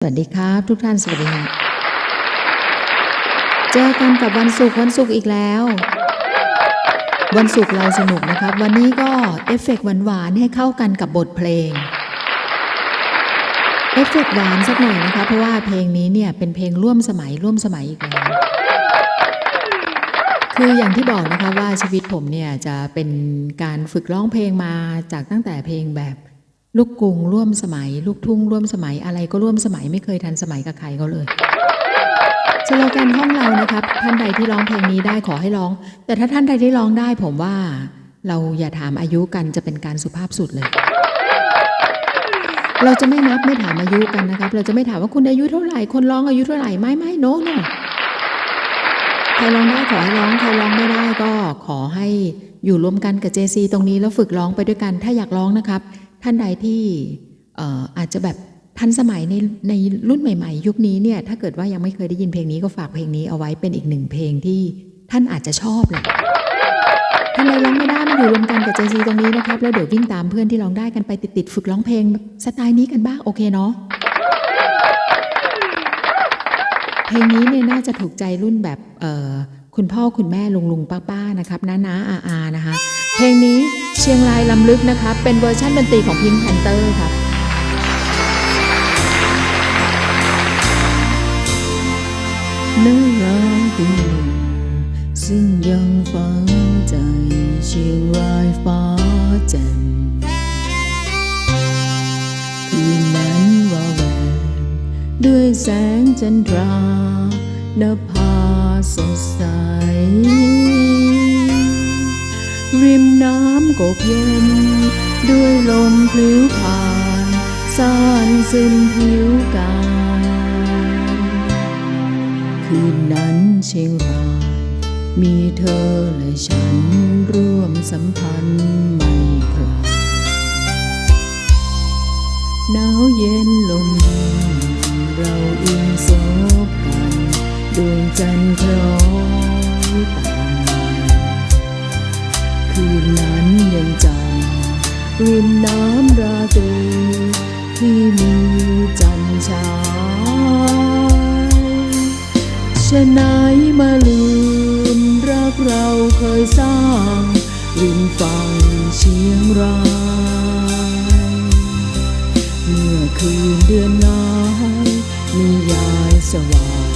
สวัสดีครับ ทุกท่านสวัสดีครับเจอกันกับวันศุกร์วันศุกร์อีกแล้ว วันศุกร์เราสนุกนะครับ วันนี้ก็เอฟเฟกต์หวานๆให้เข้ากันกับบทเพลงเอฟเฟกต์หวานสักหน่อยนะคะเพราะว่าเพลงนี้เนี่ยเป็นเพลงร่วมสมัยร่วมสมัยอีกแล้วคืออย่างที่บอกนะคะว่าชีวิตผมเนี่ยจะเป็นการฝึกร้องเพลงมาจากตั้งแต่เพลงแบบ ลูกกรุงร่วมสมัย ลูกทุ่งร่วมสมัยอะไรก็ร่วมสมัยไม่เคยทันสมัยกับใครเขาเลยสโลแกนห้องเรานะครับ ท่านใดที่ร้องเพลงนี้ได้ขอให้ร้อง แต่ถ้าท่านใดที่ร้องได้ผมว่า เราอย่าถามอายุกันจะเป็นการสุภาพสุดเลย เราจะไม่นับไม่ถามอายุกันนะครับ เราจะไม่ถามว่าคุณอายุเท่าไหร่คนร้องอายุเท่าไหร่ไม่ไม่โนโนใครร้องได้ขอให้ร้องใครร้องไม่ได้ก็ขอให้อยู่รวมกันกับ JC ตรงนี้แล้วฝึกร้องไปด้วยกัน ถ้าอยากร้องนะครับ ท่านใดที่อาจจะแบบทันสมัยในในรุ่นใหม่ๆ ยุคนี้เนี่ยถ้าเกิดว่ายังไม่เคยได้ยินเพลงนี้ก็ฝากเพลงนี้เอาไว้เป็นอีกหนึ่งเพลงที่ท่านอาจจะชอบแหละท่านใดร้องไม่ได้มาอยู่รวมกันกับเจซีตรงนี้นะครับแล้วเดี๋ยววิ่งตามเพื่อนที่ร้องได้กันไปติดๆฝึกร้องเพลงสไตล์นี้กันบ้างโอเคเนาะเพลงนี้เนี่ยน่าจะถูกใจรุ่นแบบคุณพ่อคุณแม่ลุงลุงป้าป้านะครับน้าน้าอาอานะคะ เพลงนี้เชียงรายลำลึกนะคะ เป็นเวอร์ชันดนตรีของพิงค์แพนเตอร์ครับเนื้อร้องปีหนึ่งซึ่งยังฝังใจเชียงรายฟ้าแจ่มคืนนั้นว่าแหวงด้วยแสงจันทรา นภาสดใส ริมน้ำกบเย็น ด้วยลมพลิ้วผ่านซ่านซึมผิวกายคืนนั้นเชียงราย มีเธอและฉันร่วมสัมพันธ์ไม่คลายหนาวเย็นลมเย็นเราอิงโซบกันดวงจันทร์คล้อย ริมน้ำราตรีที่มีจันทร์ฉายฉะไหนมาลืมรักเราเคยสร้าง ริมฝั่งเชียงรายเมื่อคืนเดือนนายมียายสว่าง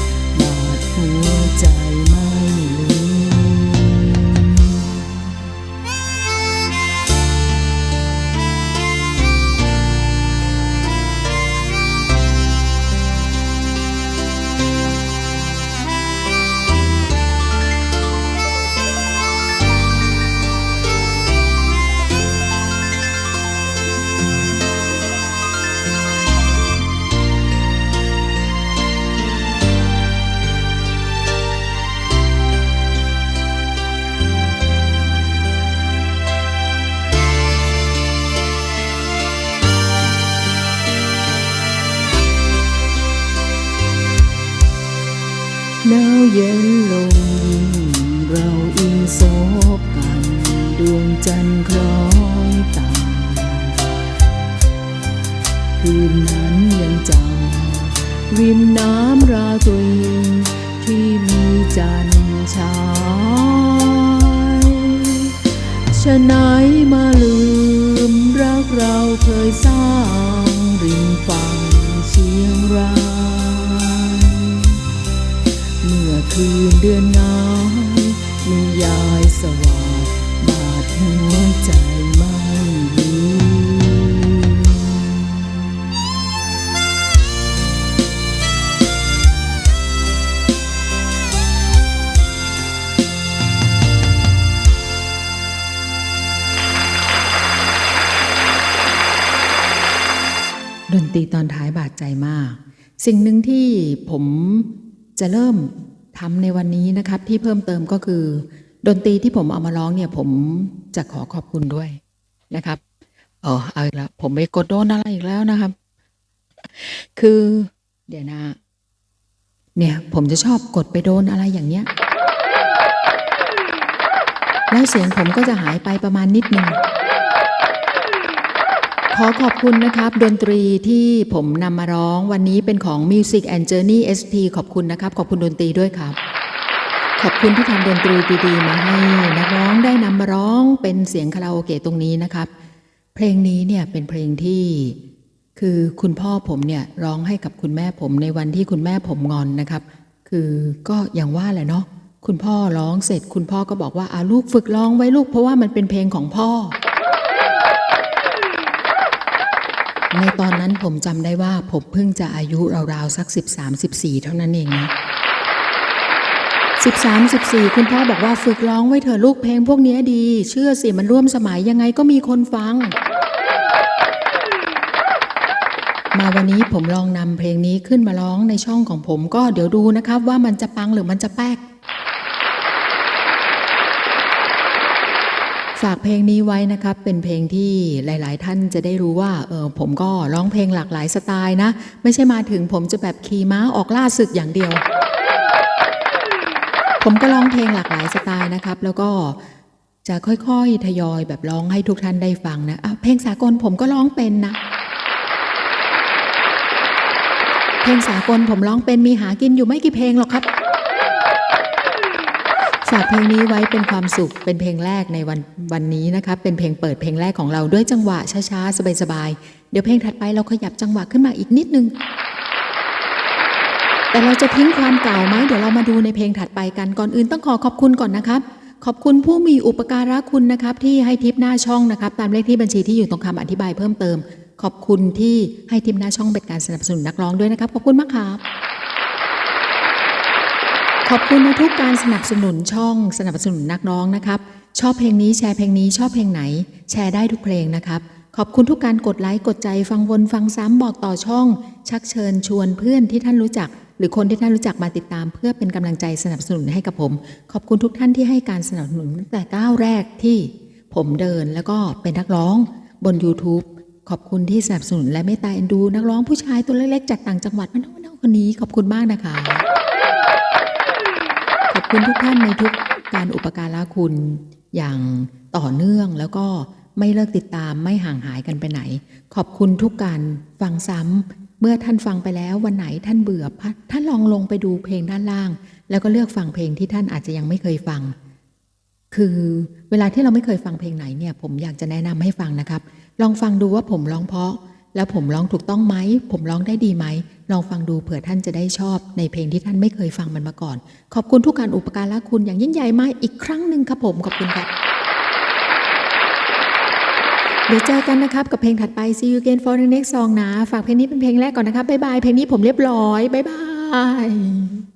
หนาวเย็นลงยิ่งเราอิงโซบกัน ดวงจันทร์คล้อยตามคืนนั้นยังจำริมน้ำราตรี คืนเดือนน้อยมียายสว่างบาดหัวใจไม่ลืดนตรีตอนท้ายบาดใจมาก สิ่งหนึ่งที่ผมจะเริ่ม ทำในวันนี้นะครับที่เพิ่มเติมก็คือ ดนตรีที่ผมเอามาร้องเนี่ย ผมจะขอขอบคุณด้วยนะครับเออเอาอีกแล้วผมไปกดโดนอะไรอีกแล้วนะครับ คือเดี๋ยวนะ เนี่ย ผมจะชอบกดไปโดนอะไรอย่างเนี้ย แล้วเสียงผมก็จะหายไปประมาณนิดนึง ขอขอบคุณนะครับ ดนตรีที่ผมนำมาร้องวันนี้เป็นของ Music and Journey ST ขอบคุณนะครับ ขอบคุณดนตรีด้วยครับ ขอบคุณที่ทำดนตรีดีๆ มาให้นักร้องได้นำมาร้องเป็นเสียงคาราโอเกะตรงนี้นะครับ เพลงนี้เนี่ยเป็นเพลงที่คือคุณพ่อผมเนี่ยร้องให้กับคุณแม่ผมในวันที่คุณแม่ผมงอนนะครับ คือก็อย่างว่าแหละเนาะคุณพ่อร้องเสร็จ คุณพ่อก็บอกว่าอาลูกฝึกร้องไว้ลูกเพราะว่ามันเป็นเพลงของพ่อ ในตอนนั้นผมจำได้ว่าผมเพิ่งจะอายุราวๆสัก 13 14 เท่านั้นเองนะ13 14 คุณพ่อบอกว่าฝึกร้องไว้เถอะลูกเพลงพวกนี้ดี เชื่อสิมันร่วมสมัยยังไงก็มีคนฟัง มาวันนี้ผมลองนำเพลงนี้ขึ้นมาร้องในช่องของผมก็เดี๋ยวดูนะครับว่ามันจะปังหรือมันจะแป๊ก ฝากเพลงนี้ไว้นะครับ เป็นเพลงที่หลาย ๆ ท่านจะได้รู้ว่าเออผมก็ร้องเพลงหลากหลายสไตล์นะ ไม่ใช่มาถึงผมจะแบบขี่ม้าออกล่าศึกอย่างเดียว ผมก็ร้องเพลงหลากหลายสไตล์นะครับ แล้วก็จะค่อย ๆ ทยอยแบบร้องให้ทุกท่านได้ฟังนะะเพลงสากลผมก็ร้องเป็นนะ เพลงสากลผมร้องเป็นมีหากินอยู่ไม่กี่เพลงหรอกครับ ฝากเพลงนี้ไว้เป็นความสุขเป็นเพลงแรกในวันวันนี้นะครับเป็นเพลงเปิดเพลงแรกของเราด้วยจังหวะช้าๆ สบายๆ เดี๋ยวเพลงถัดไปเราขยับจังหวะขึ้นมาอีกนิดนึง แต่เราจะทิ้งความเก่าไหมเดี๋ยวเรามาดูในเพลงถัดไปกันก่อนอื่นต้องขอขอบคุณก่อนนะครับ ขอบคุณผู้มีอุปการะคุณนะครับที่ให้ทิปหน้าช่องนะครับ ตามเลขที่บัญชีที่อยู่ตรงคำอธิบายเพิ่มเติม ขอบคุณที่ให้ทิปหน้าช่องเป็นการสนับสนุนนักร้องด้วยนะครับขอบคุณมากครับ ขอบคุณในทุกการสนับสนุนช่องสนับสนุนนักร้องนะครับ ชอบเพลงนี้แชร์เพลงนี้ชอบเพลงไหน แชร์ได้ทุกเพลงนะครับ ขอบคุณทุกการกดไลค์กดใจฟังวนฟังซ้ำบอกต่อช่อง ชักเชิญชวนเพื่อนที่ท่านรู้จัก หรือคนที่ท่านรู้จักมาติดตาม เพื่อเป็นกำลังใจสนับสนุนให้กับผม ขอบคุณทุกท่านที่ให้การสนับสนุนตั้งแต่ก้าวแรกที่ผมเดินแล้วก็เป็นนักร้องบน YouTube ขอบคุณที่สนับสนุนและเมตตาเอ็นดู นักร้องผู้ชายตัวเล็กๆจากต่างจังหวัดมานอกคนนี้ขอบคุณมากนะคะ คุณทุกท่านในทุกการอุปการะคุณอย่างต่อเนื่องแล้วก็ไม่เลิกติดตามไม่ห่างหายกันไปไหน ขอบคุณทุกการฟังซ้ำเมื่อท่านฟังไปแล้ววันไหนท่านเบื่อพัดท่านลองลงไปดูเพลงด้านล่าง แล้วก็เลือกฟังเพลงที่ท่านอาจจะยังไม่เคยฟัง คือเวลาที่เราไม่เคยฟังเพลงไหนเนี่ย ผมอยากจะแนะนำให้ฟังนะครับ ลองฟังดูว่าผมร้องเพราะ แล้วผมร้องถูกต้องไหม ผมร้องได้ดีไหม ลองฟังดูเผื่อท่านจะได้ชอบ ในเพลงที่ท่านไม่เคยฟังมันมาก่อน ขอบคุณทุกการอุปการะคุณอย่างยิ่งใหญ่มากอีกครั้งหนึ่งครับผม ขอบคุณครับ เดี๋ยวเจอกันนะครับ กับเพลงถัดไป See you again for the next song นะ ฝากเพลงนี้เป็นเพลงแรกก่อนนะครับบ๊ายบาย เพลงนี้ผมเรียบร้อยบ๊ายบาย